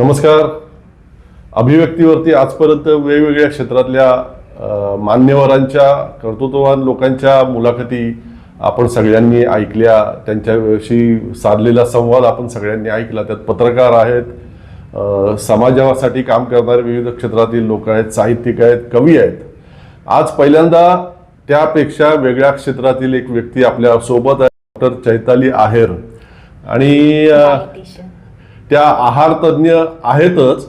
नमस्कार. अभिव्यक्तीवरती आजपर्यंत वेगवेगळ्या क्षेत्रातल्या मान्यवरांच्या कर्तृत्ववान लोकांच्या मुलाखती आपण सगळ्यांनी ऐकल्या. त्यांच्याविषयी साधलेला संवाद आपण सगळ्यांनी ऐकला. त्यात पत्रकार आहेत समाजासाठी काम करणारे विविध क्षेत्रातील लोक आहेत साहित्यिक आहेत कवी आहेत. आज पहिल्यांदा त्यापेक्षा वेगळ्या क्षेत्रातील एक व्यक्ती आपल्यासोबत आहे डॉक्टर चैताली आहेर. आणि त्या आहार तज्ज्ञ आहेतच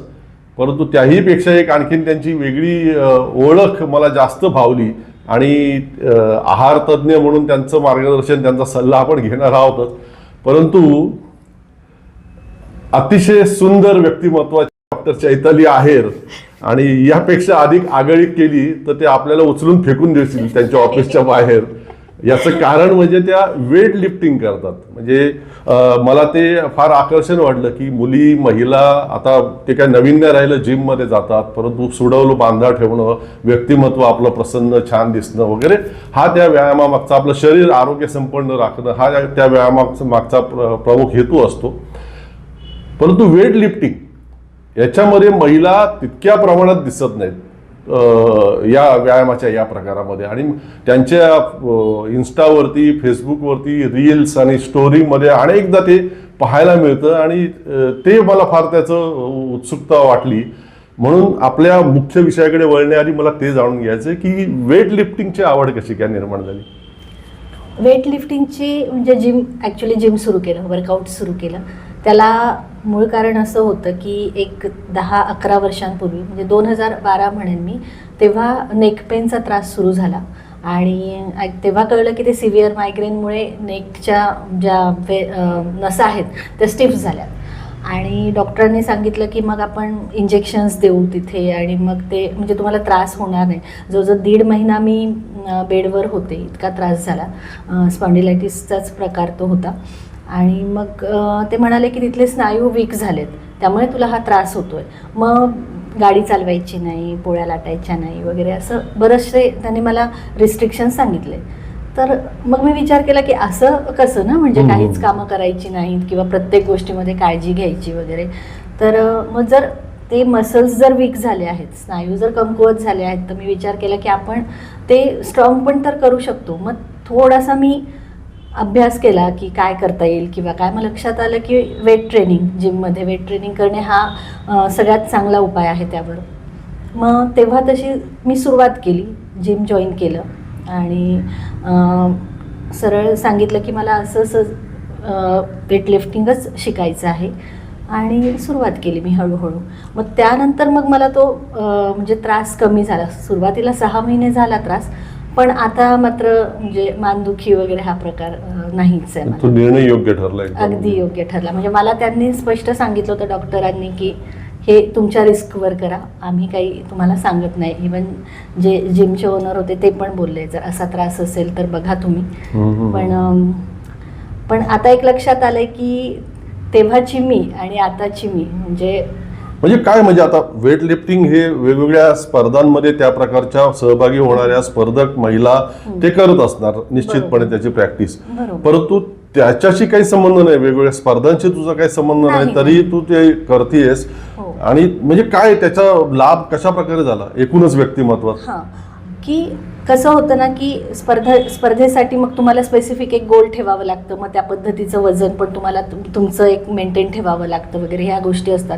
परंतु त्याही पेक्षा एक आणखीन त्यांची वेगळी ओळख मला जास्त भावली. आणि अ, आहार तज्ज्ञ म्हणून त्यांचं मार्गदर्शन त्यांचा सल्ला आपण घेणार आहोतच. परंतु अतिशय सुंदर व्यक्तिमत्वाचे डॉक्टर चैताली आहेर. आणि यापेक्षा अधिक आगळीक केली तर ते आपल्याला उचलून फेकून देतील त्यांच्या ऑफिसच्या बाहेर. याचं कारण म्हणजे त्या वेट लिफ्टिंग करतात. म्हणजे मला ते फार आकर्षण वाटलं की मुली महिला आता ते काय नवीन नाही राहिलं जिममध्ये जातात परंतु सुडवलं बांधा ठेवणं व्यक्तिमत्व आपलं प्रसन्न छान दिसणं वगैरे हा त्या व्यायामामागचा आपलं शरीर आरोग्य संपन्न राखणं हा त्या व्यायामागचा मागचा प्र- प्रमुख हेतू असतो. परंतु वेट लिफ्टिंग याच्यामध्ये महिला तितक्या प्रमाणात दिसत नाहीत. या व्यायामाच्या या प्रकारामध्ये. आणि त्यांच्या इन्स्टावरती फेसबुकवरती रील्स आणि स्टोरीमध्ये अनेकदा ते पाहायला मिळतं. आणि ते मला फार त्याचं उत्सुकता वाटली. म्हणून आपल्या मुख्य विषयाकडे वळण्याआधी मला ते जाणून घ्यायचं की वेट लिफ्टिंगची आवड कशी काय निर्माण झाली? वेट लिफ्टिंगची म्हणजे जिम ॲक्च्युली जिम सुरू केलं वर्कआउट सुरू केलं. त्याला मूळ कारण असं होतं की एक दहा अकरा वर्षांपूर्वी म्हणजे दोन हजार बारा म्हणेन मी तेव्हा नेक पेनचा त्रास सुरू झाला. आणि तेव्हा कळलं की ते सिव्हिअर मायग्रेनमुळे नेकच्या ज्या वे नसा आहेत त्या स्टिफ झाल्या आणि डॉक्टरांनी सांगितलं की मग आपण इंजेक्शन्स देऊ तिथे आणि मग ते म्हणजे तुम्हाला त्रास होणार नाही. जवळजवळ दीड महिना मी बेडवर होते इतका त्रास झाला. स्पॉन्डिलायटिसचाच प्रकार तो होता. आणि मग ते म्हणाले की तिथले स्नायू वीक झालेत त्यामुळे तुला हा त्रास होतोय. मग गाडी चालवायची नाही पोळ्या लाटायच्या नाही वगैरे असं बरेचसे त्यांनी मला रिस्ट्रिक्शन्स सांगितले. तर मग मी विचार केला की असं कसं ना म्हणजे. काहीच कामं करायची नाहीत किंवा प्रत्येक गोष्टीमध्ये काळजी घ्यायची वगैरे. तर मग जर ते मसल्स जर वीक झाले आहेत स्नायू जर कमकुवत झाले आहेत तर मी विचार केला की आपण ते स्ट्रॉंग पण तर करू शकतो. मग थोडासा मी अभ्यास केला की काय करता येईल किंवा काय? मग लक्षात आलं की वेट ट्रेनिंग जिममध्ये वेट ट्रेनिंग करणे हा सगळ्यात चांगला उपाय आहे त्यावर. मग तेव्हा तशी मी सुरुवात केली जिम जॉईन केलं आणि सरळ सांगितलं की मला असं असं वेटलिफ्टिंगच शिकायचं आहे आणि सुरुवात केली मी हळूहळू. मग त्यानंतर मग मला तो म्हणजे त्रास कमी झाला. सुरुवातीला सहा महिने झाला त्रास पण आता मात्र म्हणजे मानदुखी वगैरे हा प्रकार नाहीच आहे तो निर्णय योग्य ठरला. अगदी योग्य ठरला. म्हणजे मला त्यांनी स्पष्ट सांगितलं होतं डॉक्टरांनी की हे तुमच्या रिस्कवर करा. आम्ही काही तुम्हाला सांगत नाही. इवन जे जिमचे ओनर होते ते पण बोलले जर असा त्रास असेल तर बघा तुम्ही. पण पण आता एक लक्षात आलंय की तेव्हाची मी आणि आताची मी म्हणजे म्हणजे काय म्हणजे आता वेट लिफ्टिंग हे वेगवेगळ्या स्पर्धांमध्ये त्या प्रकारच्या सहभागी होणाऱ्या स्पर्धक महिला ते करत असणार निश्चितपणे. त्याची प्रॅक्टिस परंतु त्याच्याशी काही संबंध नाही वेगवेगळ्या स्पर्धांशी तुझा काही संबंध नाही तरी तू ते करतेस. हो. आणि म्हणजे काय त्याचा लाभ कशा प्रकारे झाला? एकूणच व्यक्तिमत्वात. हां. की कसं होतं ना की स्पर्धा स्पर्धेसाठी मग तुम्हाला स्पेसिफिक एक गोल ठेवावं लागतं. मग त्या पद्धतीचं वजन पण तुम्हाला तुम- तुमचं एक मेंटेन ठेवावं लागतं वगैरे ह्या गोष्टी असतात.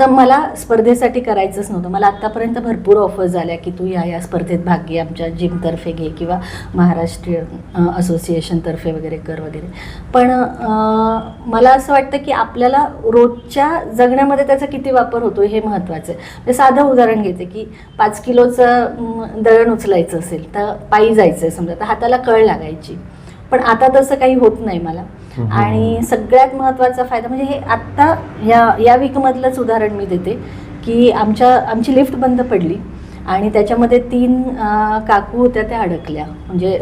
तर मला स्पर्धेसाठी करायचंच नव्हतं. मला आत्तापर्यंत भरपूर ऑफर्स आल्या की तू या या स्पर्धेत भाग घे आमच्या जिमतर्फे घे किंवा महाराष्ट्रीय असोसिएशनतर्फे वगैरे कर वगैरे. पण मला असं वाटतं की आपल्याला रोजच्या जगण्यामध्ये त्याचा किती वापर होतो हे महत्त्वाचं आहे. म्हणजे साधं उदाहरण घेते की पाच किलोचं दळण उचलायचं असेल तर पायी जायचं आहे समजा तर हाताला कळ लागायची. पण आता तसं काही होत नाही मला. आणि सगळ्यात महत्त्वाचा फायदा म्हणजे हे आत्ता या या वीकमधलंच उदाहरण मी देते की आमच्या आमची लिफ्ट बंद पडली आणि त्याच्यामध्ये तीन काकू होत्या त्या अडकल्या. म्हणजे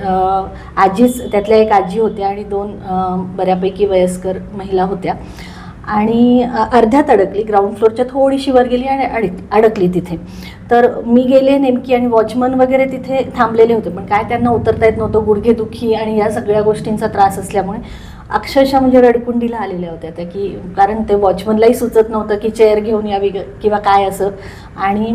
आजीच त्यातल्या एक आजी होत्या आणि दोन बऱ्यापैकी वयस्कर महिला होत्या. आणि अर्ध्यात अडकली ग्राउंड फ्लोअरच्या थोडीशी वर गेली आणि अडक अडकली तिथे. तर मी गेले नेमकी आणि वॉचमन वगैरे तिथे थांबलेले होते. पण काय त्यांना उतरता येत नव्हतं. गुडघेदुखी आणि या सगळ्या गोष्टींचा त्रास असल्यामुळे अक्षरशः म्हणजे रडकुंडीला आलेल्या होत्या त्या की कारण ते वॉचमनलाही सुचत नव्हतं की चेअर घेऊन यावी किंवा काय असं. आणि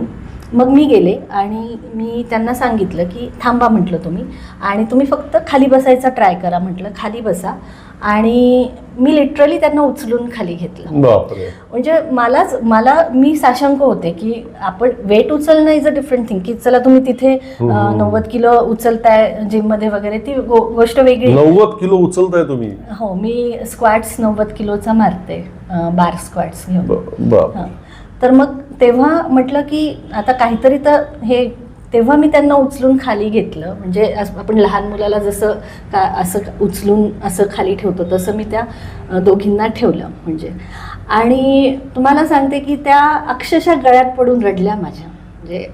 मग मी गेले आणि मी त्यांना सांगितलं की थांबा म्हटलं तुम्ही. आणि तुम्ही फक्त खाली बसायचा ट्राय करा म्हटलं खाली बसा. आणि मी लिटरली त्यांना उचलून खाली घेतलं. म्हणजे मलाच मला मी साशंक होते की आपण वेट उचलणं इज अ डिफरंट थिंग की चला तुम्ही तिथे नव्वद किलो उचलताय जिममध्ये वगैरे ती गोष्ट वेगळी. नव्वद किलो उचलताय तुम्ही? हो मी स्क्वॅट्स नव्वद किलोचा मारते बार स्क्वॅट्स घेऊन. तर मग तेव्हा म्हटलं की आता काहीतरी तर हे तेव्हा मी त्यांना उचलून खाली घेतलं. म्हणजे आपण लहान मुलाला जसं का असं उचलून असं खाली ठेवतो तसं मी त्या दोघींना ठेवलं म्हणजे. आणि तुम्हाला सांगते की त्या अक्षरशः गळ्यात पडून रडल्या माझ्या. म्हणजे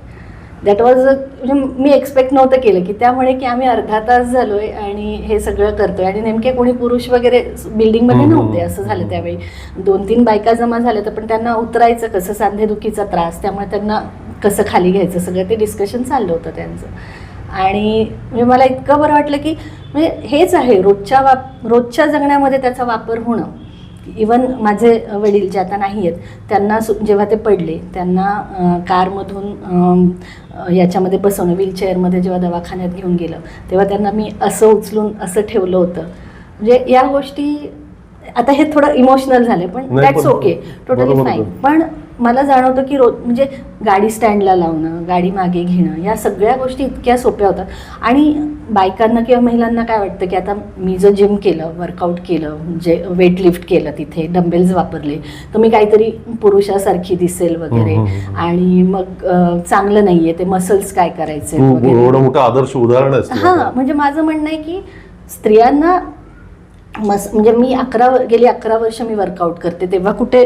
दॅट वॉज म्हणजे मी एक्सपेक्ट नव्हतं केलं की त्यामुळे की आम्ही अर्धा तास झालोय आणि हे सगळं करतोय. आणि नेमके कोणी पुरुष वगैरे बिल्डिंगमध्ये. नव्हते असं झालं त्यावेळी. दोन तीन बायका जमा झाल्या तर पण त्यांना उतरायचं कसं? सांधेदुखीचा त्रास त्यामुळे त्यांना कसं खाली घ्यायचं? सगळं ते डिस्कशन चाललं होतं त्यांचं. आणि म्हणजे मला इतकं बरं वाटलं की म्हणजे हेच आहे रोजच्या वाप रोजच्या जगण्यामध्ये त्याचा वापर होणं. इवन माझे वडील जे आता नाही आहेत त्यांना सु जेव्हा ते पडले त्यांना कारमधून याच्यामध्ये बसवणं व्हीलचेअरमध्ये जेव्हा दवाखान्यात घेऊन गेलं तेव्हा त्यांना मी असं उचलून असं ठेवलं होतं म्हणजे या गोष्टी आता हे थोडं इमोशनल झाले पण दॅट्स ओके टोटली फाईन. पण मला जाणवतं की रोज म्हणजे गाडी स्टँडला लावणं गाडी मागे घेणं या सगळ्या गोष्टी इतक्या सोप्या होतात आणि बायकांना किंवा महिलांना काय वाटतं की आता मी जर जिम केलं वर्कआउट केलं म्हणजे वेट लिफ्ट केलं तिथे डंबेल्स वापरले तर मी काहीतरी पुरुषासारखी दिसेल वगैरे. आणि मग चांगलं नाहीये ते मसल्स काय करायचे एवढं मोठं आदर्श उदाहरण हा. म्हणजे माझं म्हणणं आहे की स्त्रियांना मस म्हणजे मी अकरा गेली अकरा वर्ष मी वर्कआउट करते तेव्हा कुठे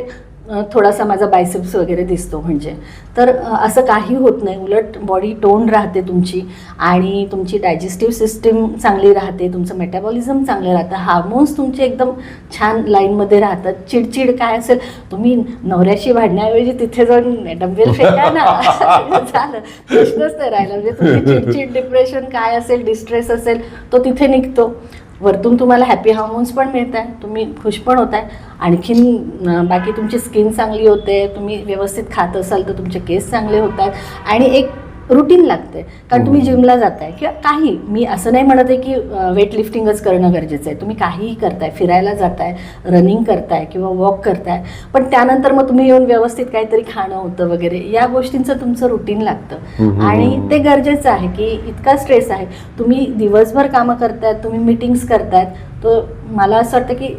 थोडासा माझा बायसेप्स वगैरे दिसतो म्हणजे. तर असं काही होत नाही. उलट बॉडी टोन राहते तुमची आणि तुमची डायजेस्टिव्ह सिस्टीम चांगली राहते तुमचं मेटाबॉलिझम चांगलं राहतं हार्मोन्स तुमचे एकदम छान लाईनमध्ये राहतात. चिडचिड काय असेल तुम्ही नवऱ्याशी भांडण्याऐवजी तिथे जाऊन डबेल फेका ना. झालं. प्रश्नच नाही राहिला. म्हणजे तुमची चिडचिड डिप्रेशन काय असेल डिस्ट्रेस असेल तो तिथे निघतो. वरतून तुम्हाला हॅपी हार्मोन्स पण मिळत आहे तुम्ही खुश पण होत आहे आणखीन बाकी तुमची स्किन चांगली होते तुम्ही व्यवस्थित खात असाल तर तुमचे केस चांगले होत आहेत आणि एक रुटीन लागते. कारण तुम्ही जिमला जाताय किंवा काही मी असं नाही म्हणत आहे की वेट लिफ्टिंगच करणं गरजेचं आहे. तुम्ही काहीही करताय फिरायला जाताय रनिंग करताय किंवा वॉक करताय पण त्यानंतर मग तुम्ही येऊन व्यवस्थित काहीतरी खाणं होतं वगैरे या गोष्टींचं तुमचं रुटीन लागतं. आणि ते गरजेचं आहे की इतका स्ट्रेस आहे. तुम्ही दिवसभर कामं करतायत तुम्ही मिटिंग्स करतायत तर मला असं वाटतं की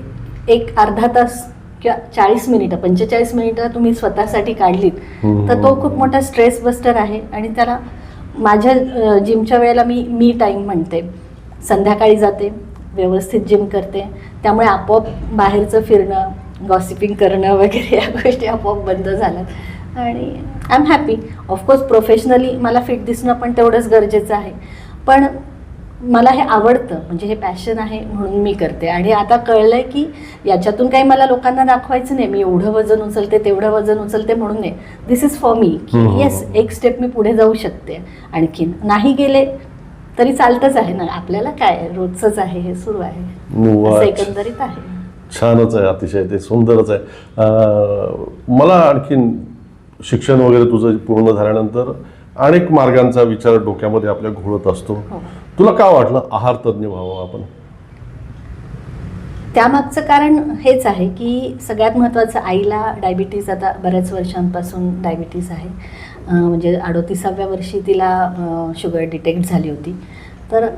एक अर्धा तास किंवा चाळीस मिनिटं पंचेचाळीस मिनिटं तुम्ही स्वतःसाठी काढलीत. तर तो खूप मोठा स्ट्रेस बस्टर आहे. आणि त्याला माझ्या जिमच्या वेळेला मी मी टाईम म्हणते. संध्याकाळी जाते व्यवस्थित जिम करते. त्यामुळे आपोआप बाहेरचं फिरणं गॉसिपिंग करणं वगैरे या गोष्टी आपोआप बंद झाल्यात. आणि I am happy of course professionally मला फिट दिसणं पण तेवढंच गरजेचं आहे. पण मला हे आवडतं म्हणजे हे पॅशन आहे म्हणून मी करते. आणि आता कळलंय की याच्यातून काही मला लोकांना दाखवायचं नाही. मी एवढं वजन उचलते तेवढं वजन उचलते म्हणून नाही. दिस इज फॉर मी की. येस एक स्टेप मी पुढे जाऊ शकते. आणखीन नाही गेले तरी चालतंच आहे ना. आपल्याला काय? रोजचंच आहे हे सुरू आहे. एकंदरीत आहे. छानच आहे अतिशय. ते सुंदरच आहे. मला आणखीन शिक्षण वगैरे तुझं पूर्ण झाल्यानंतर अनेक मार्गांचा विचार डोक्यामध्ये आपल्या घोळत असतो. हो. तुला का वाटलं आहार तज्ज्ञ व्हावं आपण? त्यामागचं कारण हेच आहे की सगळ्यात महत्त्वाचं आईला डायबिटीज आता बऱ्याच वर्षांपासून डायबिटीज आहे. म्हणजे अडोतीसाव्या वर्षी तिला शुगर डिटेक्ट झाली होती. तर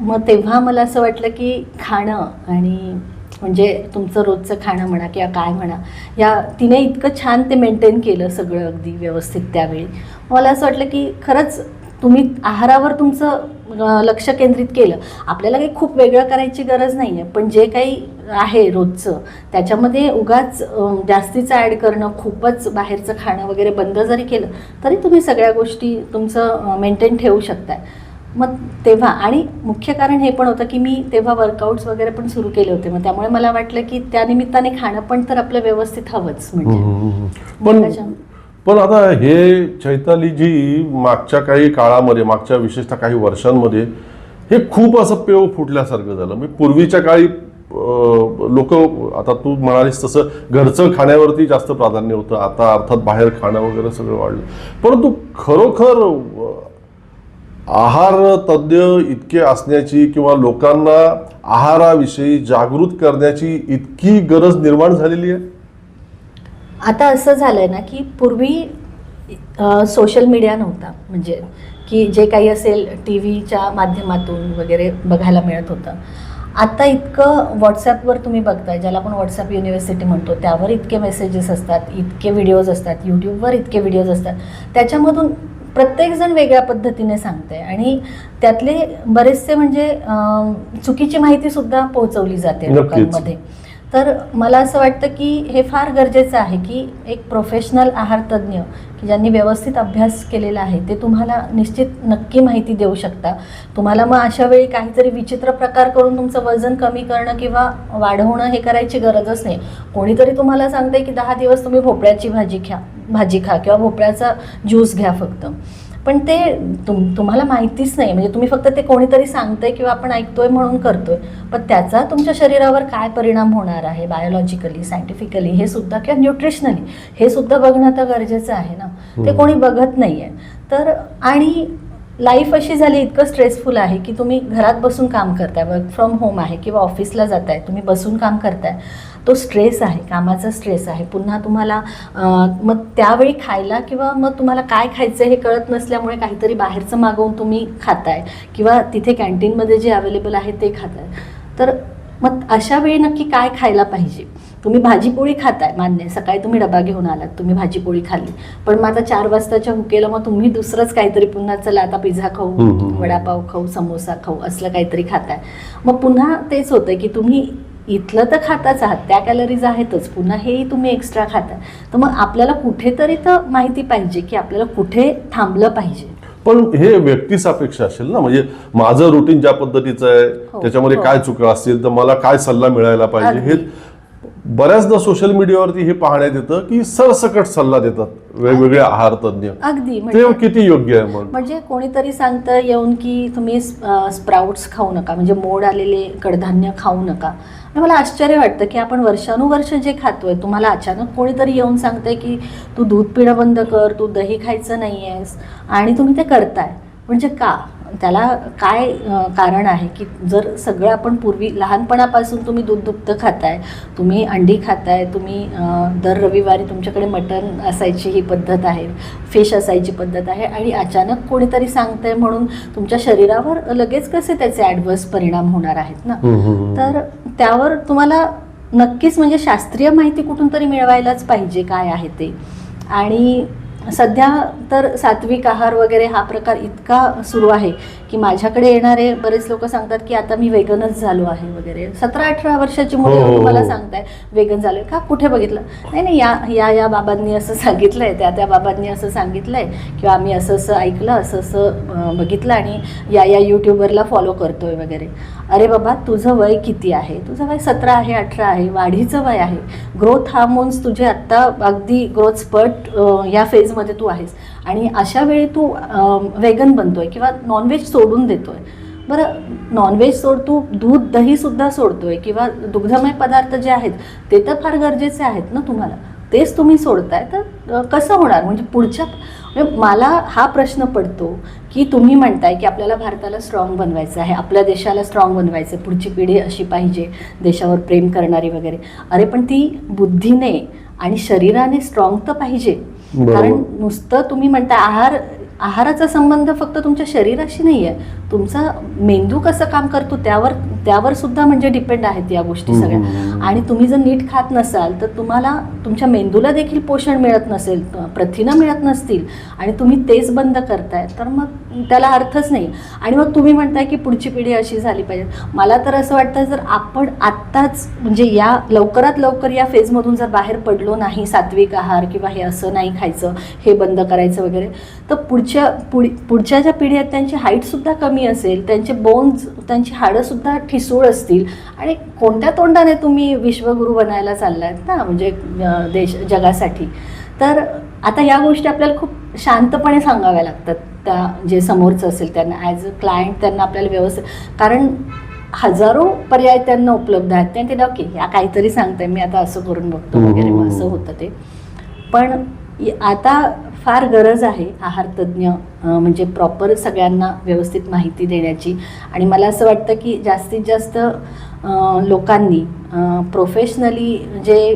मग तेव्हा मला असं वाटलं की खाणं आणि म्हणजे तुमचं रोजचं खाणं म्हणा किंवा काय म्हणा या तिने इतकं छान ते मेंटेन केलं सगळं अगदी व्यवस्थित त्यावेळी. मला असं वाटलं की खरंच तुम्ही आहारावर तुमचं लक्ष केंद्रित केलं. आपल्याला काही खूप वेगळं करायची गरज नाही आहे पण जे काही आहे रोजचं त्याच्यामध्ये उगाच जास्तीचं ॲड करणं खूपच बाहेरचं खाणं वगैरे बंद जरी केलं तरी तुम्ही सगळ्या गोष्टी तुमचं मेंटेन ठेवू शकताय. मग तेव्हा आणि मुख्य कारण हे पण होतं की मी तेव्हा वर्कआउट्स वगैरे पण सुरू केले होते. मग त्यामुळे मला वाटलं की त्या निमित्ताने खाणं पण तर आपलं व्यवस्थित हवंच म्हणजे. पण आता हे चैताली जी मागच्या काही काळामध्ये मागच्या विशेषतः काही वर्षांमध्ये हे खूप असं पेव फुटल्यासारखं झालं. म्हणजे पूर्वीच्या काळी लोक आता तू म्हणालीस तसं घरचं खाण्यावरती जास्त प्राधान्य होतं. आता अर्थात बाहेर खाणं वगैरे सगळं वाढलं. परंतु खरोखर आहार तज्ज्ञ इतके असण्याची किंवा लोकांना आहाराविषयी जागृत करण्याची इतकी गरज निर्माण झालेली आहे? आता असं झालंय ना की पूर्वी सोशल मीडिया नव्हता. म्हणजे की जे काही असेल टी व्हीच्या माध्यमातून वगैरे बघायला मिळत होतं. आता इतकं व्हॉट्सॲपवर तुम्ही बघताय ज्याला आपण व्हॉट्सॲप युनिव्हर्सिटी म्हणतो त्यावर इतके मेसेजेस असतात इतके व्हिडिओज असतात यूट्यूबवर इतके व्हिडिओज असतात. त्याच्यामधून प्रत्येकजण वेगळ्या पद्धतीने सांगते आणि त्यातले बरेचसे म्हणजे चुकीची माहितीसुद्धा पोहोचवली जाते. लोकांमध्ये. तर मला असं वाटतं की हे फार गरजेचं आहे की एक प्रोफेशनल आहार तज्ज्ञ की ज्यांनी व्यवस्थित अभ्यास केलेला आहे ते तुम्हाला निश्चित नक्की माहिती देऊ शकता. तुम्हाला मग अशा वेळी काहीतरी विचित्र प्रकार करून तुमचं वजन कमी करणं किंवा वाढवणं हे करायची गरजच नाही. कोणीतरी तुम्हाला सांगते की दहा दिवस तुम्ही भोपळ्याची भाजी घ्या भाजी खा किंवा भोपळ्याचा ज्यूस घ्या फक्त. पण ते तुम तुम्हाला माहितीच नाही. म्हणजे तुम्ही फक्त ते कोणीतरी सांगतंय किंवा आपण ऐकतोय म्हणून करतोय. पण त्याचा तुमच्या शरीरावर काय परिणाम होणार आहे? बायोलॉजिकली सायंटिफिकली हे सुद्धा किंवा न्यूट्रिशनली हे सुद्धा बघणं तर गरजेचं आहे ना? ते कोणी बघत नाही आहे तर आणि लाईफ अशी झाली इतकं स्ट्रेसफुल आहे की तुम्ही घरात बसून काम करताय. वर्क फ्रॉम होम आहे किंवा ऑफिसला जाताय. तुम्ही बसून काम करताय. तो स्ट्रेस आहे कामाचा स्ट्रेस आहे. पुन्हा तुम्हाला मग त्यावेळी खायला किंवा मग तुम्हाला काय खायचं हे कळत नसल्यामुळे काहीतरी बाहेरचं मागवून तुम्ही खाताय किंवा तिथे कॅन्टीनमध्ये जे अवेलेबल आहे ते खाताय. तर मग अशा वेळी नक्की काय खायला पाहिजे? तुम्ही भाजीपोळी खाताय मान्य. सकाळी तुम्ही डबा घेऊन आलात तुम्ही भाजीपोळी खाल्ली. पण मग आता चार वाजताच्या हुकेला मग तुम्ही दुसरंच काहीतरी पुन्हा चला आता पिझ्झा खाऊ. वडापाव खाऊ समोसा खाऊ असलं काहीतरी खाताय. मग पुन्हा तेच होतं की तुम्ही इथलं तर खाताच आहात त्या कॅलरीज आहेतच पुन्हा हेही तुम्ही एक्स्ट्रा खाताय तर मग आपल्याला कुठेतरी तर माहिती पाहिजे की आपल्याला कुठे थांबलं पाहिजे. पण हे व्यक्तिसापेक्ष असेल ना म्हणजे माझं रुटीन ज्या पद्धतीचं आहे हो, त्याच्यामध्ये हो. काय चुका असतील तर मला काय सल्ला मिळायला पाहिजे हे. बऱ्याचदा सोशल मीडियावरती हे पाहण्यात येतं की सरसकट सल्ला देतात वेगवेगळे आहार तज्ज्ञ. अगदी ते म्हणजे किती योग्य आहे मग? म्हणजे कोणीतरी सांगतं येऊन की तुम्ही स्प्राउट्स खाऊ नका म्हणजे मोड आलेले कडधान्य खाऊ नका. हे मला आश्चर्य वाटतं की आपण वर्षानुवर्ष जे खातोय तुम्हाला अचानक कोणीतरी येऊन सांगतंय की तू दूध पिणं बंद कर तू दही खायचं नाही आहेस आणि तुम्ही ते करताय. म्हणजे का? त्याला काय कारण आहे की जर सगळं आपण पूर्वी लहानपणापासून तुम्ही दूध दुभतं खाताय तुम्ही अंडी खाताय तुम्ही दर रविवारी तुमच्याकडे मटण असायची ही पद्धत आहे फिश असायची पद्धत आहे आणि अचानक कोणीतरी सांगतंय म्हणून तुमच्या शरीरावर लगेच कसे त्याचे ॲडवर्स परिणाम होणार आहेत ना. तर त्यावर तुम्हाला नक्कीच म्हणजे शास्त्रीय माहिती कुठून तरी मिळवायलाच पाहिजे काय आहे ते आणि सध्या तर सात्विक आहार वगैरे हा प्रकार इतका सुरू आहे की माझ्याकडे येणारे बरेच लोक सांगतात की आता मी वेगनच झालो आहे वगैरे. सतरा अठरा वर्षाची मुलं हो, हो, मला हो. सांगताय वेगन झालोय. का? कुठे बघितलं? नाही नाही या या या बाबांनी असं सांगितलंय त्या त्या बाबांनी असं सांगितलंय किंवा आम्ही असं असं ऐकलं असं असं बघितलं आणि या या यूट्यूबरला फॉलो करतोय वगैरे. अरे बाबा तुझं वय किती आहे? तुझं वय सतरा आहे अठरा आहे वाढीचं वय आहे. ग्रोथ हार्मोन्स तुझे आत्ता अगदी ग्रोथ स्पर्ट या फेजमध्ये तू आहेस. आणि अशा वेळी तू वेगन बनतोय किंवा नॉनव्हेज सोडून देतोय. बरं नॉनव्हेज सोड तू दूध दहीसुद्धा सोडतोय किंवा दुग्धमय पदार्थ जे आहेत ते तर फार गरजेचे आहेत ना तुम्हाला. तेच तुम्ही सोडताय तर कसं होणार? म्हणजे पुढच्या म्हणजे मला हा प्रश्न पडतो की तुम्ही म्हणताय की आपल्याला भारताला स्ट्रॉंग बनवायचं आहे आपल्या देशाला स्ट्रॉंग बनवायचं आहे पुढची पिढी अशी पाहिजे देशावर प्रेम करणारी वगैरे. अरे पण ती बुद्धीने आणि शरीराने स्ट्रॉंग तर पाहिजे. कारण नुसतं तुम्ही म्हणता आहार आहाराचा संबंध फक्त तुमच्या शरीराशी नाही आहे तुमचा मेंदू कसं काम करतो त्यावर त्यावर सुद्धा म्हणजे डिपेंड आहेत या गोष्टी सगळ्या. आणि तुम्ही जर नीट खात नसाल तर तुम्हाला तुमच्या मेंदूला देखील पोषण मिळत नसेल प्रथिनं मिळत नसतील आणि तुम्ही तेच बंद करताय तर मग त्याला अर्थच नाही. आणि मग तुम्ही म्हणताय की पुढची पिढी अशी झाली पाहिजे. मला तर असं वाटतं जर आपण आत्ताच म्हणजे या लवकरात लवकर या फेजमधून जर बाहेर पडलो नाही सात्विक आहार किंवा हे असं नाही खायचं हे बंद करायचं वगैरे तर पुढच्या पुढ पुढच्या ज्या पिढी आहेत त्यांची हाईटसुद्धा कमी असेल त्यांचे बोन्स त्यांची हाडंसुद्धा ठिसूळ असतील. आणि कोणत्या तोंडाने तुम्ही विश्वगुरू बनायला चाललात ना म्हणजे देश जगासाठी? तर आता या गोष्टी आपल्याला खूप शांतपणे सांगाव्या लागतात त्या जे समोरचं असेल त्यांना. ॲज अ क्लायंट त्यांना आपल्याला व्यवस्थित कारण हजारो पर्याय त्यांना उपलब्ध आहेत. त्यांनी ते ओके या काहीतरी सांगते मी आता असं करून बघतो वगैरे. असं होतं ते. पण आता फार गरज आहे आहार तज्ज्ञ म्हणजे प्रॉपर सगळ्यांना व्यवस्थित माहिती देण्याची. आणि मला असं वाटतं की जास्तीत जास्त लोकांनी प्रोफेशनली जे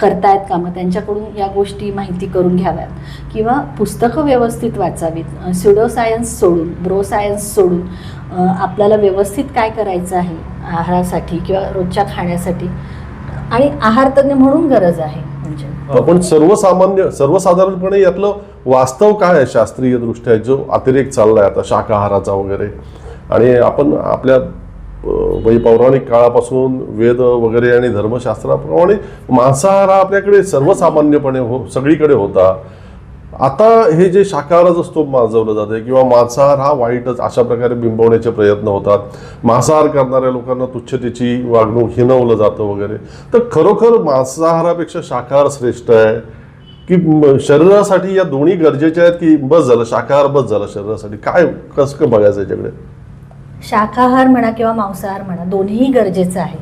करतायत कामं त्यांच्याकडून या गोष्टी माहिती करून घ्याव्यात. किंवा पुस्तकं व्यवस्थित वाचावीत स्युडो सायन्स सोडून ब्रो सायन्स सोडून आपल्याला व्यवस्थित काय करायचं आहे आहारासाठी किंवा रोजच्या खाण्यासाठी. आणि आहार तज्ज्ञ म्हणून गरज आहे. म्हणजे. पण सर्वसामान्य सर्वसाधारणपणे यातलं वास्तव काय आहे शास्त्रीय दृष्ट्या जो अतिरेक चाललाय आता शाकाहाराचा वगैरे? आणि आपण आपल्या म्हणजे पौराणिक काळापासून वेद वगैरे आणि धर्मशास्त्राप्रमाणे मांसाहार आपल्याकडे सर्वसामान्यपणे हो सगळीकडे होता. आता हे जे शाकाहारच असतो माजवलं जाते किंवा मांसाहार हा वाईटच अशा प्रकारे बिंबवण्याचे प्रयत्न होतात. मांसाहार करणाऱ्या लोकांना तुच्छतेची वागणूक हिनवलं जातं वगैरे. तर खरोखर मांसाहारापेक्षा शाकाहार श्रेष्ठ आहे? की शरीरासाठी या दोन्ही गरजेच्या आहेत की बस झालं शाकाहार बस झालं शरीरासाठी? काय कसं का बघायचं याच्याकडे? शाकाहार म्हणा किंवा मांसाहार म्हणा दोन्ही गरजेचं आहे.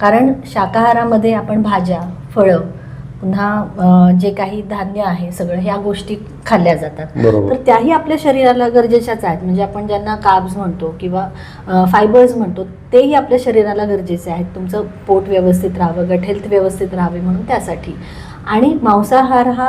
कारण शाकाहारामध्ये आपण भाज्या फळं पुन्हा जे काही धान्य आहे सगळं ह्या गोष्टी खाल्ल्या जातात. तर त्याही आपल्या शरीराला गरजेच्याच आहेत. म्हणजे आपण ज्यांना काब्स म्हणतो किंवा फायबर्स म्हणतो तेही आपल्या शरीराला गरजेचे आहेत. तुमचं पोट व्यवस्थित राहावं गट हेल्थ व्यवस्थित राहावे म्हणून त्यासाठी. आणि मांसाहार हा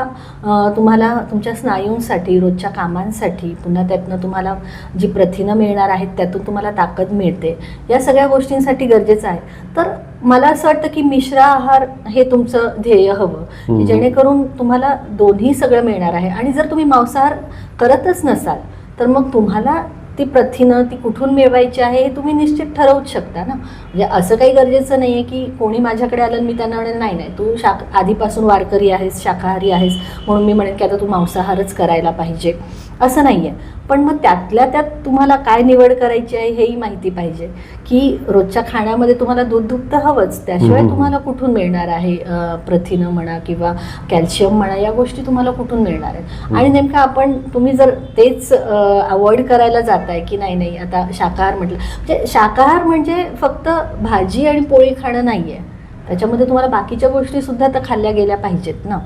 तुम्हाला तुमच्या स्नायूंसाठी रोजच्या कामांसाठी पुन्हा त्यातनं तुम्हाला जी प्रथिनं मिळणार आहेत त्यातून तुम्हाला ताकद मिळते. या सगळ्या गोष्टींसाठी गरजेचं आहे. तर मला असं वाटतं की मिश्र आहार हे तुमचं ध्येय हवं की. जेणेकरून तुम्हाला दोन्ही सगळं मिळणार आहे. आणि जर तुम्ही मांसाहार करतच नसाल तर मग तुम्हाला ती प्रथिनं ती कुठून मिळवायची आहे हे तुम्ही निश्चित ठरवूच शकता ना. म्हणजे असं काही गरजेचं नाही आहे की कोणी माझ्याकडे आलं मी त्यांना म्हणेन नाही नाही तू शाक आधीपासून वारकरी आहेस शाकाहारी आहेस म्हणून मी म्हणेन की आता तू मांसाहारच करायला पाहिजे. असं नाही आहे पण मग त्यातल्या त्यात तुम्हाला काय निवड करायची आहे हेही माहिती पाहिजे की रोजच्या खाण्यामध्ये तुम्हाला दूध तर हवंच. त्याशिवाय. तुम्हाला कुठून मिळणार आहे प्रथिनं म्हणा किंवा कॅल्शियम म्हणा या गोष्टी तुम्हाला कुठून मिळणार आहेत? आणि नेमकं आपण तुम्ही जर तेच अवॉइड करायला जाताय की नाही नाही आता शाकाहार म्हटलं म्हणजे शाकाहार म्हणजे फक्त भाजी आणि पोळी खाणं नाही आहे त्याच्यामध्ये तुम्हाला बाकीच्या गोष्टी सुद्धा तर खाल्ल्या गेल्या पाहिजेत ना.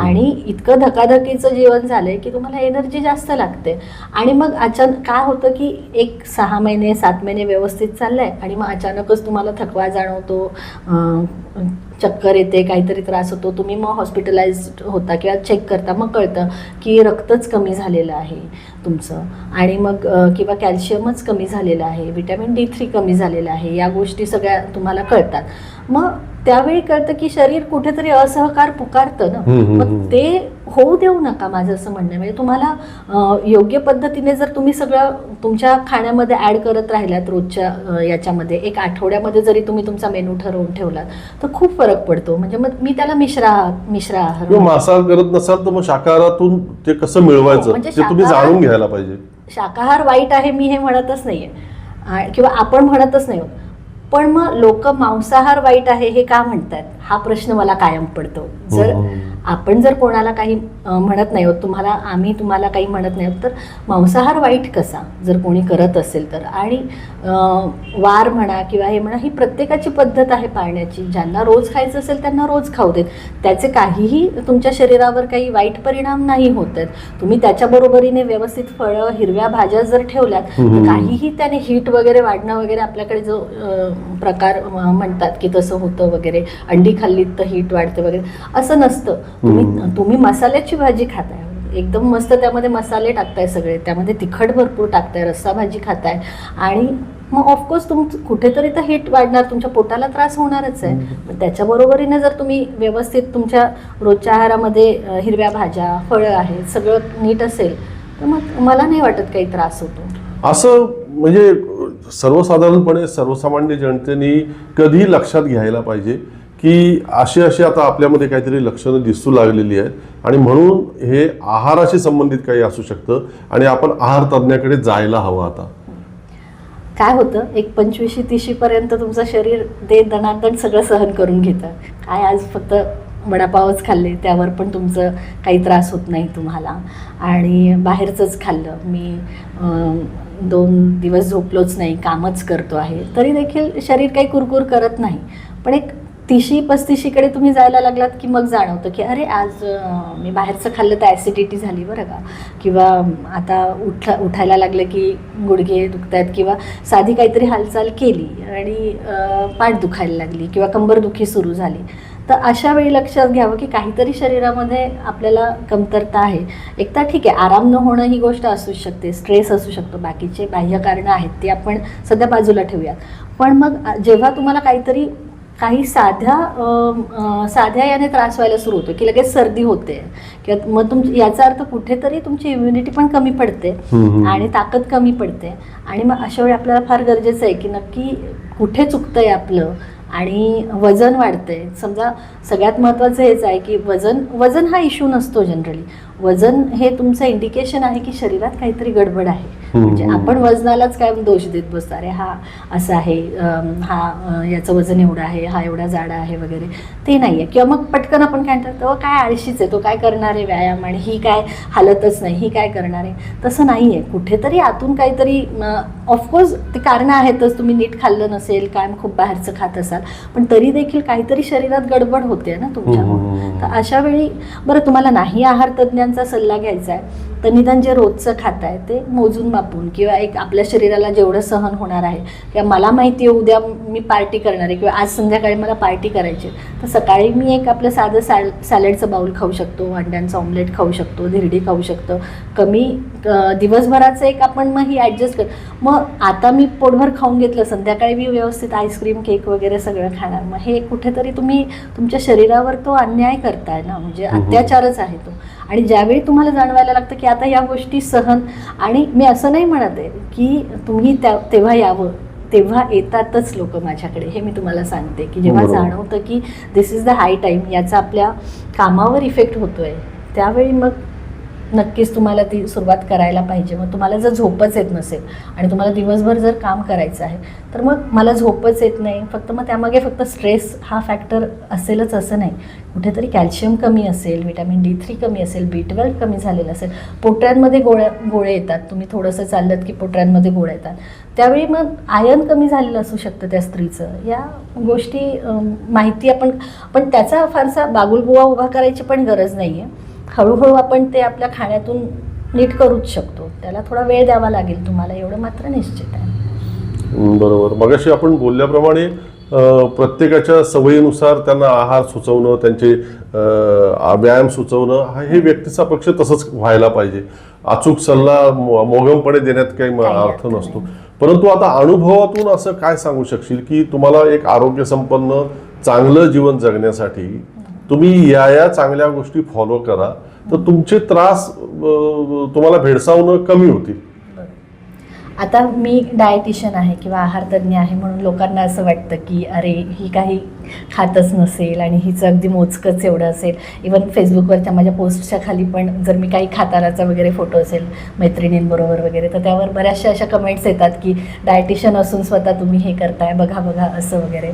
आणि इतकं धकाधकीचं जीवन झालंय की तुम्हाला एनर्जी जास्त लागते. आणि मग अचानक काय होतं की एक सहा महिने सात महिने व्यवस्थित चाललंय आणि मग अचानकच तुम्हाला थकवा जाणवतो चक्कर येते काहीतरी त्रास होतो. तुम्ही मग हॉस्पिटलाइज होता किंवा चेक करता मग कळतं की रक्तच कमी झालेलं आहे तुमचं. आणि मग किंवा कॅल्शियमच कमी झालेलं आहे विटॅमिन डी थ्री कमी झालेलं आहे या गोष्टी सगळ्या तुम्हाला कळतात. मग त्यावेळी कळतं की शरीर कुठेतरी असहकार पुकारतं ना. मग. ते होऊ देऊ नका माझं असं म्हणणं म्हणजे तुम्हाला योग्य पद्धतीने जर तुम्ही सगळं तुमच्या खाण्यामध्ये ॲड करत राहिलात रोजच्या याच्यामध्ये एक आठवड्यामध्ये जरी तुम्ही तुमचा मेनू ठरवून ठेवलात तर खूप फरक पडतो. म्हणजे मग मी त्याला मिश्र मिश्र आहार. मांसाहार करत नसाल तर मग शाकाहारातून ते कसं मिळवायचं? म्हणजे ते तुम्ही जाणून घ्यायला पाहिजे. शाकाहार वाईट आहे मी हे म्हणतच नाहीये. किंवा आपण म्हणतच नाही पण मग लोक मांसाहार वाईट आहे हे का म्हणतात? हा प्रश्न मला कायम पडतो. जर हो, हो. आपण जर कोणाला काही म्हणत नाही आहोत तुम्हाला आम्ही तुम्हाला काही म्हणत नाही आहोत तर मांसाहार वाईट कसा? जर कोणी करत असेल तर. आणि वार म्हणा किंवा हे म्हणा ही प्रत्येकाची पद्धत आहे पाळण्याची. ज्यांना रोज खायचं असेल त्यांना रोज खाऊ देत. त्याचे काहीही तुमच्या शरीरावर काही वाईट परिणाम नाही होत आहेत. तुम्ही त्याच्या बरोबरीने व्यवस्थित फळं हिरव्या भाज्या जर ठेवल्यात तर. काहीही त्याने हीट वगैरे वाढणं वगैरे आपल्याकडे जो प्रकार म्हणतात की तसं होतं वगैरे अंडी खाल्लीत तर हीट वाढते वगैरे असं नसतं. तुम्ही. तुम्ही मसाल्याची भाजी खाताय. एकदम मस्त त्यामध्ये मसाले टाकताय सगळे त्यामध्ये तिखट भरपूर टाकताय रस्सा भाजी खाताय. आणि मग ऑफकोर्स तुम कुठेतरी तर हीट वाढणार तुमच्या पोटाला त्रास होणारच आहे. पण त्याच्या बरोबरीने जर तुम्ही व्यवस्थित तुमच्या रोजच्या आहारामध्ये हिरव्या भाज्या फळं आहेत सगळं नीट असेल तर मग मला नाही वाटत काही त्रास होतो. असं म्हणजे सर्वसाधारणपणे सर्वसामान्य जनतेने कधी लक्षात घ्यायला पाहिजे की अशी अशी आता आपल्यामध्ये काहीतरी लक्षणं दिसू लागलेली आहेत आणि म्हणून हे आहाराशी संबंधित काही असू शकतं आणि आपण आहार तज्ज्ञाकडे जायला हवं आता. काय होतं? एक पंचवीशी तीशी पर्यंत तुमचं शरीर दे दणादण सगळं सहन करून घेतं. काय आज फक्त वडापावच खाल्ले त्यावर पण तुमचं काही त्रास होत नाही तुम्हाला. आणि बाहेरचंच खाल्लं. मी दोन दिवस झोपलोच नाही कामच करतो आहे. तरी देखील शरीर काही कुरकुर करत नाही. पण एक तिशी पस्तीशीकडे तुम्ही जायला लागलात की मग जाणवतं की अरे आज मी बाहेरचं खाल्लं तर ॲसिडिटी झाली बरं का? किंवा आता उठ उठायला लागलं की गुडघे दुखत आहेत किंवा साधी काहीतरी हालचाल केली आणि पाठ दुखायला लागली किंवा कंबरदुखी सुरू झाली. तर अशा वेळी लक्षात घ्यावं की काहीतरी शरीरामध्ये आपल्याला कमतरता आहे. एक तर ठीक आहे आराम न होणं ही गोष्ट असू शकते स्ट्रेस असू शकतो बाकीचे बाह्य कारणं आहेत ते आपण सध्या बाजूला ठेवूयात. पण मग जेव्हा तुम्हाला काहीतरी काही साध्या साध्या याने त्रास व्हायला सुरू होतो की लगेच सर्दी होते किंवा मग तुम याचा अर्थ कुठेतरी तुमची इम्युनिटी पण कमी पडते. आणि ताकद कमी पडते. आणि मग अशा वेळी आपल्याला फार गरजेचं आहे की नक्की कुठे चुकतंय आपलं आणि वजन वाढतंय. समजा सगळ्यात महत्त्वाचं हेच आहे की वजन वजन हा इश्यू नसतो जनरली वजन हे तुमचं इंडिकेशन आहे की शरीरात काहीतरी गडबड आहे. म्हणजे आपण वजनालाच काय दोष देत बसतो? अरे हा असं आहे हा याचं वजन एवढं आहे हा एवढा जाडा आहे वगैरे. ते नाही आहे किंवा मग पटकन आपण काय म्हणतात "अहो, काय आळशीच आहे तो काय करणार आहे व्यायाम आणि ही काय हालतच नाही ही काय करणार आहे? तसं नाही आहे कुठेतरी आतून काहीतरी ऑफकोर्स ते कारणं आहेतच. तुम्ही नीट खाल्लं नसेल काय खूप बाहेरचं खात असाल पण तरी देखील काहीतरी शरीरात गडबड होते ना तुमच्या. तर अशा वेळी बरं तुम्हाला नाही आहार डॉक्टरांचा सल्ला घ्यायचा आहे. तर निदान जे रोजचं खाताय ते मोजून मापून किंवा एक आपल्या शरीराला जेवढं सहन होणार आहे किंवा मला माहिती आहे उद्या मी पार्टी करणार आहे किंवा आज संध्याकाळी मला पार्टी करायची आहे. तर सकाळी मी एक आपलं साधं सॅल सॅलडचं बाऊल खाऊ शकतो अंड्यांचं ऑमलेट खाऊ शकतो धिरडी खाऊ शकतो कमी दिवसभराचं एक आपण मग ही ॲडजस्ट कर मग आता मी पोटभर खाऊन घेतलं संध्याकाळी मी व्यवस्थित आईस्क्रीम केक वगैरे सगळं खाणार मग हे कुठेतरी तुम्ही तुमच्या शरीरावर तो अन्याय करताय ना म्हणजे हम्म. अत्याचारच आहे तो आणि ज्यावेळी तुम्हाला जाणवायला लागतं की आता या गोष्टी सहन आणि मी असं नाही म्हणत आहे की तुम्ही त्या तेव्हा यावं तेव्हा येतातच लोक माझ्याकडे हे मी तुम्हाला सांगते की जेव्हा. जाणवतं की this is the high time याचा आपल्या कामावर इफेक्ट होतोय त्यावेळी मग नक्कीच तुम्हाला ती सुरुवात करायला पाहिजे. मग तुम्हाला जर झोपच येत नसेल आणि तुम्हाला दिवसभर जर काम करायचं आहे तर मग मला झोपच येत नाही. फक्त मग त्यामागे फक्त स्ट्रेस हा फॅक्टर असेलच असं नाही. कुठेतरी कॅल्शियम कमी असेल विटॅमिन डी थ्री कमी असेल बी ट्वेल्व कमी झालेलं असेल. पोटऱ्यांमध्ये गोळ्या गोळे येतात. तुम्ही थोडंसं चाललं की पोटऱ्यांमध्ये गोळ्या येतात. त्यावेळी मग आयन कमी झालेलं असू शकतं त्या स्त्रीचं. या गोष्टी माहिती आपण पण त्याचा फारसा बागुलबुवा उभा करायची पण गरज नाही आहे हळूहळू आपण ते आपल्या खाण्यातून नीट करूच शकतो. त्याला थोडा वेळ द्यावा लागेल तुम्हाला एवढं मात्र निश्चित आहे. बरोबर. मगाशी आपण बोलल्याप्रमाणे प्रत्येकाच्या सवयीनुसार त्यांना आहार सुचवणं त्यांचे व्यायाम सुचवणं हा हे व्यक्तीचा पक्ष तसंच व्हायला पाहिजे. अचूक सल्ला मो- मोघमपणे देण्यात काही अर्थ नसतो. परंतु आता अनुभवातून असं काय सांगू शकशील की तुम्हाला एक आरोग्य संपन्न चांगलं जीवन जगण्यासाठी तुम्ही या या चांगल्या गोष्टी फॉलो करा. तर तुमचे त्रास तुम्हाला भेडसावणं कमी होतील. आता मी डायटिशियन आहे किंवा आहारतज्ञ आहे म्हणून लोकांना असं वाटतं की अरे ही काही खातच नसेल आणि हिचं अगदी मोजकंच एवढं असेल. इवन फेसबुकवरच्या माझ्या पोस्टच्या खाली पण जर मी काही खाताराचा वगैरे फोटो असेल मैत्रिणींबरोबर वगैरे तर त्यावर बऱ्याचशा अशा कमेंट्स येतात की डायटिशियन असून स्वतः तुम्ही हे करताय बघा बघा असं वगैरे.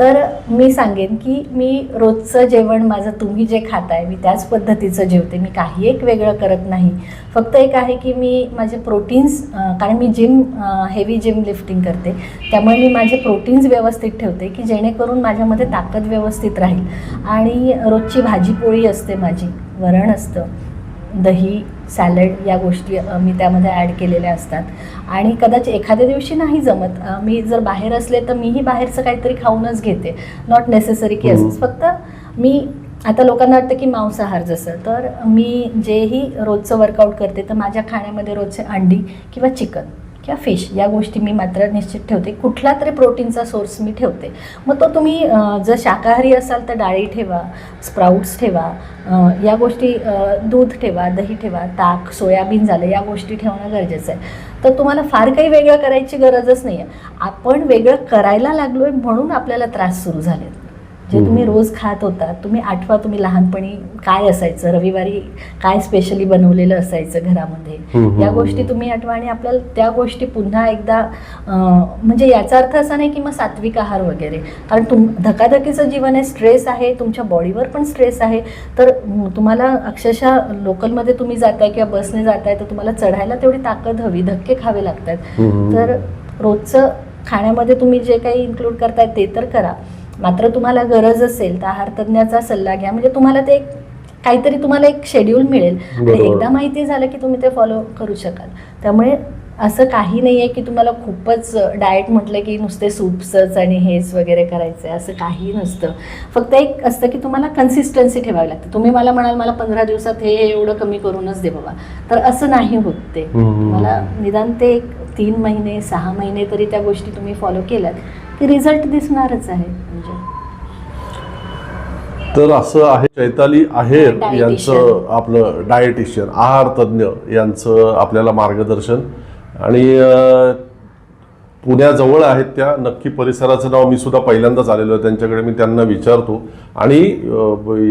तर मी सांगेन की मी रोजचं जेवण माझं तुम्ही जे खाताय मी त्याच पद्धतीचं जेवते. मी काही एक वेगळं करत नाही. फक्त एक आहे की मी माझे प्रोटीन्स कारण मी जिम हेवी जिम लिफ्टिंग करते. त्यामुळे मी माझे प्रोटीन्स व्यवस्थित ठेवते की जेणेकरून माझ्यामध्ये ताकद व्यवस्थित राहील. आणि रोजची भाजी पोळी असते माझी वरण असतं. दही सॅलड या गोष्टी मी त्यामध्ये ॲड केलेल्या असतात. आणि कदाचित एखाद्या दिवशी नाही जमत. मी जर बाहेर असले तर मीही बाहेरचं काहीतरी खाऊनच घेते. नॉट नेसेसरी की. असंच फक्त मी आता लोकांना वाटतं की मांसाहार जसं. तर मी जेही रोजचं वर्कआउट करते तर माझ्या खाण्यामध्ये रोजचे अंडी किंवा चिकन. किंवा फिश या गोष्टी मी मात्र निश्चित ठेवते. कुठला तरी प्रोटीनचा सोर्स मी ठेवते. मग तो तुम्ही जर शाकाहारी असाल तर डाळी ठेवा स्प्राऊट्स ठेवा या गोष्टी दूध ठेवा दही ठेवा ताक सोयाबीन झालं या गोष्टी ठेवणं गरजेचं आहे. तर तुम्हाला फार काही वेगळं करायची गरजच नाही आहे आपण वेगळं करायला लागलो आहे म्हणून आपल्याला त्रास सुरू झालेत. जे तुम्ही रोज खात होता तुम्ही आठवा तुम्ही लहानपणी काय असायचं? रविवारी काय स्पेशली बनवलेलं असायचं घरामध्ये? या गोष्टी तुम्ही आठवा आणि आपल्याला त्या गोष्टी पुन्हा एकदा म्हणजे याचा अर्थ असा नाही की मग सात्विक आहार वगैरे. कारण तुम धकाधकीचं जीवन आहे स्ट्रेस आहे तुमच्या बॉडीवर पण स्ट्रेस आहे. तर तुम्हाला अक्षरशः लोकलमध्ये तुम्ही जाताय किंवा बसने जाताय तर तुम्हाला चढायला तेवढी ताकद हवी धक्के खावे लागतात. तर रोजचं खाण्यामध्ये तुम्ही जे काही इन्क्लूड करताय ते तर करा. मात्र तुम्हाला गरज असेल तर आहार तज्ज्ञाचा सल्ला घ्या. म्हणजे तुम्हाला ते काहीतरी तुम्हाला एक शेड्यूल मिळेल. आणि. एकदा माहिती झालं की तुम्ही ते फॉलो करू शकाल. त्यामुळे असं काही नाही आहे की तुम्हाला खूपच डाएट म्हटलं की नुसते सूप्सच आणि हेच वगैरे करायचं आहे असं काही नसतं. फक्त एक असतं की तुम्हाला कन्सिस्टन्सी ठेवावी लागते. तुम्ही मला म्हणाल मला पंधरा दिवसात हे एवढं कमी करूनच दे बाबा. तर असं नाही होत ते. मला निदान ते एक तीन महिने सहा महिने तरी त्या गोष्टी तुम्ही फॉलो केल्यात की रिझल्ट दिसणारच आहे. तर असं आहे चैताली आहेर. यांचं आपलं डायटिशियन आहार तज्ज्ञ यांचं आपल्याला मार्गदर्शन. आणि पुण्याजवळ आहेत त्या नक्की परिसराचं नाव मी सुद्धा पहिल्यांदाच आलेलो आहे त्यांच्याकडे मी त्यांना विचारतो. आणि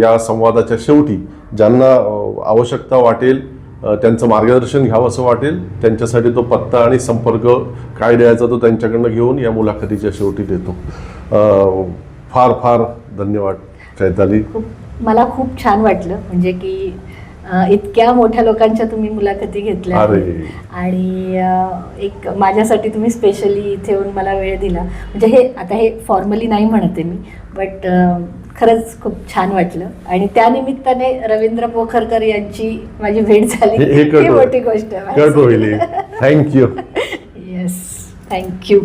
या संवादाच्या शेवटी ज्यांना आवश्यकता वाटेल त्यांचं मार्गदर्शन घ्यावं असं वाटेल त्यांच्यासाठी तो पत्ता आणि संपर्क काय द्यायचा तो त्यांच्याकडनं घेऊन या मुलाखतीच्या शेवटी देतो. फार फार धन्यवाद. चैताली? खूप मला खूप छान वाटलं. म्हणजे की इतक्या मोठ्या लोकांच्या तुम्ही मुलाखती घेतल्या. आणि एक माझ्यासाठी तुम्ही स्पेशली इथे येऊन मला वेळ दिला. म्हणजे हे आता हे फॉर्मली नाही म्हणते मी बट खरंच खूप छान वाटलं. आणि त्या निमित्ताने रवींद्र पोखरकर यांची माझी भेट झाली. हे मोठी गोष्ट आहे थँक्यू येस थँक्यू